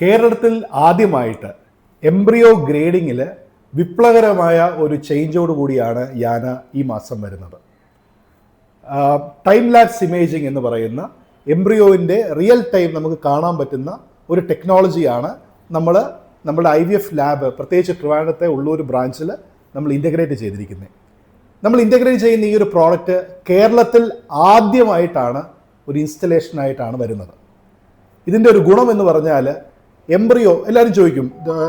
കേരളത്തിൽ ആദ്യമായിട്ട് എംബ്രിയോ ഗ്രേഡിങ്ങിൽ വിപ്ലവകരമായ ഒരു ചേഞ്ചോട് കൂടിയാണ് യാന ഈ മാസം വരുന്നത്. ടൈം ലാപ്സ് ഇമേജിംഗ് എന്ന് പറയുന്ന എംബ്രിയോവിന്റെ റിയൽ ടൈം നമുക്ക് കാണാൻ പറ്റുന്ന ഒരു ടെക്നോളജിയാണ് നമ്മൾ നമ്മുടെ ഐ വി എഫ് ലാബ് പ്രത്യേകിച്ച് ട്രിവാൻഡത്തെ ഉള്ളൂർ ബ്രാഞ്ചിൽ നമ്മൾ ഇന്റഗ്രേറ്റ് ചെയ്തിരിക്കുന്നത് നമ്മൾ ഇന്റഗ്രേറ്റ് ചെയ്യുന്ന ഈ ഒരു പ്രോഡക്റ്റ് കേരളത്തിൽ ആദ്യമായിട്ടാണ് ഒരു ഇൻസ്റ്റലേഷനായിട്ടാണ് വരുന്നത്. ഇതിന്റെ ഒരു ഗുണം എന്ന് പറഞ്ഞാൽ എംബ്രിയോ എല്ലാവരും ചോദിക്കും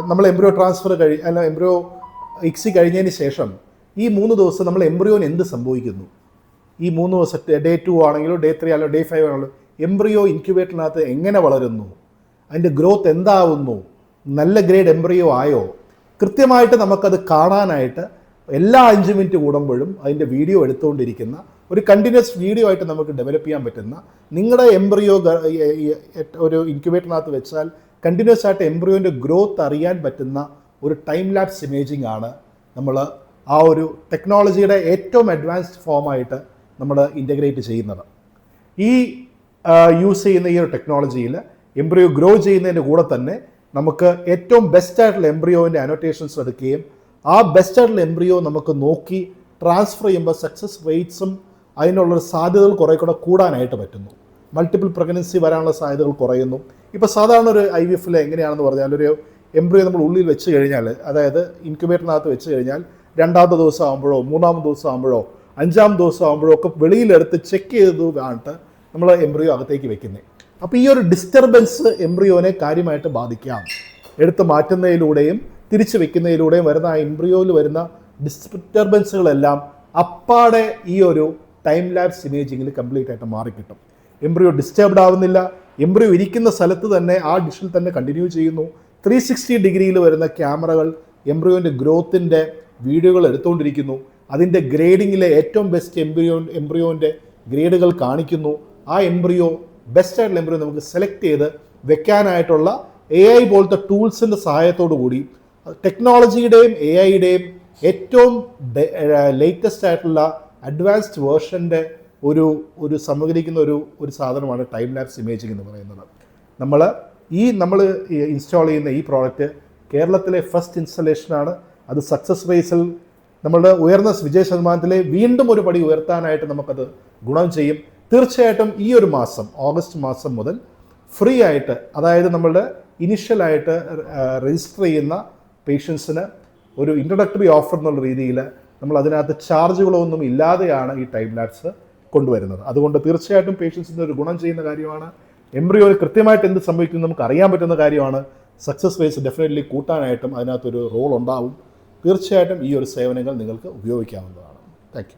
നമ്മൾ എംബ്രിയോ ട്രാൻസ്ഫർ കഴി അല്ല എംബ്രിയോ ഇക്സി കഴിഞ്ഞതിന് ശേഷം ഈ മൂന്ന് ദിവസം നമ്മൾ എംബ്രിയോന് എന്ത് സംഭവിക്കുന്നു? ഈ മൂന്ന് ദിവസത്തെ ഡേ ടു ആണെങ്കിലോ ഡേ ത്രീ ആണല്ലോ ഡേ ഫൈവ് ആണല്ലോ എംബ്രിയോ ഇൻക്യുബേറ്ററിനകത്ത് എങ്ങനെ വളരുന്നു? അതിന്റെ ഗ്രോത്ത് എന്താവുന്നു? നല്ല ഗ്രേഡ് എംബ്രിയോ ആയോ? കൃത്യമായിട്ട് നമുക്കത് കാണാനായിട്ട് എല്ലാ അഞ്ച് മിനിറ്റ് കൂടുമ്പോഴും അതിന്റെ വീഡിയോ എടുത്തുകൊണ്ടിരിക്കുന്ന ഒരു കണ്ടിന്യൂസ് വീഡിയോ ആയിട്ട് നമുക്ക് ഡെവലപ്പ് ചെയ്യാൻ പറ്റുന്ന നിങ്ങളുടെ എംബ്രിയോ ഒരു ഇൻക്യുബേറ്ററിനകത്ത് വെച്ചാൽ കണ്ടിന്യൂസ് ആയിട്ട് എംബ്രിയോന്റെ ഗ്രോത്ത് അറിയാൻ പറ്റുന്ന ഒരു ടൈം ലാപ്സ് ഇമേജിംഗ് ആണ് നമ്മൾ ആ ഒരു ടെക്നോളജിയുടെ ഏറ്റവും അഡ്വാൻസ്ഡ് ഫോമായിട്ട് നമ്മൾ ഇന്റഗ്രേറ്റ് ചെയ്യുന്നത്. ഈ യൂസ് ചെയ്യുന്ന ഈ ഒരു ടെക്നോളജിയിൽ എംബ്രിയോ ഗ്രോ ചെയ്യുന്നതിന്റെ കൂടെ തന്നെ നമുക്ക് ഏറ്റവും ബെസ്റ്റ് ആയിട്ടുള്ള അനോട്ടേഷൻസ് എടുക്കുകയും ആ ബെസ്റ്റ് ആയിട്ടുള്ള എംബ്രിയോ നമുക്ക് നോക്കി ട്രാൻസ്ഫർ ചെയ്യുമ്പോൾ സക്സസ് റേറ്റ്സും അതിനുള്ളൊരു സാധ്യതകൾ കുറേ കൂടെ കൂടാനായിട്ട് പറ്റുന്നു. മൾട്ടിപ്പിൾ പ്രഗ്നൻസി വരാനുള്ള സാധ്യതകൾ കുറയുന്നു. ഇപ്പോൾ സാധാരണ ഒരു ഐ വി എഫിൽ എങ്ങനെയാണെന്ന് പറഞ്ഞാൽ ഒരു എംബ്രിയോ നമ്മൾ ഉള്ളിൽ വെച്ച് കഴിഞ്ഞാൽ അതായത് ഇൻക്യുബേറ്ററിനകത്ത് വെച്ച് കഴിഞ്ഞാൽ രണ്ടാമത്തെ ദിവസം ആകുമ്പോഴോ മൂന്നാമത്തെ ദിവസം ആകുമ്പോഴോ അഞ്ചാം ദിവസം ആകുമ്പോഴോ ഒക്കെ വെളിയിലെടുത്ത് ചെക്ക് ചെയ്ത് കാണിട്ട് നമ്മൾ എംബ്രിയോ അകത്തേക്ക് വെക്കുന്നത്. അപ്പോൾ ഈ ഒരു ഡിസ്റ്റർബൻസ് എംബ്രിയോനെ കാര്യമായിട്ട് ബാധിക്കാം. എടുത്ത് മാറ്റുന്നതിലൂടെയും തിരിച്ചു വെക്കുന്നതിലൂടെയും വരുന്ന ആ എംബ്രിയോയിൽ വരുന്ന ഡിസ്റ്റർബൻസുകളെല്ലാം അപ്പാടെ ഈ ഒരു ടൈം ലാബ്സ് ഇമേജിങ്ങിൽ കംപ്ലീറ്റ് ആയിട്ട് മാറിക്കിട്ടും. എംബ്രിയോ ഡിസ്റ്റർബ്ഡ് ആവുന്നില്ല. എംബ്രിയോ ഇരിക്കുന്ന സ്ഥലത്ത് തന്നെ ആ ഡിഷിൽ തന്നെ കണ്ടിന്യൂ ചെയ്യുന്നു. ത്രീ സിക്സ്റ്റി ഡിഗ്രിയിൽ വരുന്ന ക്യാമറകൾ എംബ്രിയോന്റെ ഗ്രോത്തിന്റെ വീഡിയോകൾ എടുത്തുകൊണ്ടിരിക്കുന്നു. അതിന്റെ ഗ്രേഡിങ്ങിലെ ഏറ്റവും ബെസ്റ്റ് എംബ്രിയോ എംബ്രിയോന്റെ ഗ്രേഡുകൾ കാണിക്കുന്നു. ആ എംബ്രിയോ ബെസ്റ്റ് ആയിട്ടുള്ള എംബ്രിയോ നമുക്ക് സെലക്ട് ചെയ്ത് വെക്കാനായിട്ടുള്ള എ ഐ പോലത്തെ ടൂൾസിന്റെ സഹായത്തോടു കൂടി ടെക്നോളജിയുടെയും എ ഐയുടെയും ഏറ്റവും ലേറ്റസ്റ്റ് ആയിട്ടുള്ള അഡ്വാൻസ്ഡ് വേർഷന്റെ ഒരു ഒരു സമകരിക്കുന്ന ഒരു ഒരു സാധനമാണ് ടൈം ലാപ്സ് ഇമേജിംഗ് എന്ന് പറയുന്നത്. നമ്മൾ ഈ നമ്മൾ ഇൻസ്റ്റാൾ ചെയ്യുന്ന ഈ പ്രോഡക്റ്റ് കേരളത്തിലെ ഫസ്റ്റ് ഇൻസ്റ്റലേഷനാണ് അത് സക്സസ് വൈസിൽ നമ്മളുടെ ഉയർന്ന വിജയ ശതമാനത്തിലെ വീണ്ടും ഒരു പടി ഉയർത്താനായിട്ട് നമുക്കത് ഗുണം ചെയ്യും. തീർച്ചയായിട്ടും ഈ ഒരു മാസം ഓഗസ്റ്റ് മാസം മുതൽ ഫ്രീ ആയിട്ട് അതായത് നമ്മളുടെ ഇനിഷ്യലായിട്ട് രജിസ്റ്റർ ചെയ്യുന്ന പേഷ്യൻസിന് ഒരു ഇൻട്രൊഡക്ടറി ഓഫർ എന്നുള്ള രീതിയിൽ നമ്മൾ അതിനകത്ത് ചാർജുകളൊന്നും ഇല്ലാതെയാണ് ഈ ടൈം ലാപ്സ് കൊണ്ടുവരുന്നത്. അതുകൊണ്ട് തീർച്ചയായിട്ടും പേഷ്യൻസിന് ഒരു ഗുണം ചെയ്യുന്ന കാര്യമാണ്. എംബ്രിയോയിൽ കൃത്യമായിട്ട് എന്ത് സംഭവിക്കുന്നു നമുക്ക് അറിയാൻ പറ്റുന്ന കാര്യമാണ്. സക്സസ് റേറ്റ്സ് ഡെഫിനറ്റ്ലി കൂട്ടാനായിട്ടും അതിനകത്തൊരു റോൾ ഉണ്ടാവും. തീർച്ചയായിട്ടും ഈ ഒരു സേവനങ്ങൾ നിങ്ങൾക്ക് ഉപയോഗിക്കാവുന്നതാണ്. താങ്ക്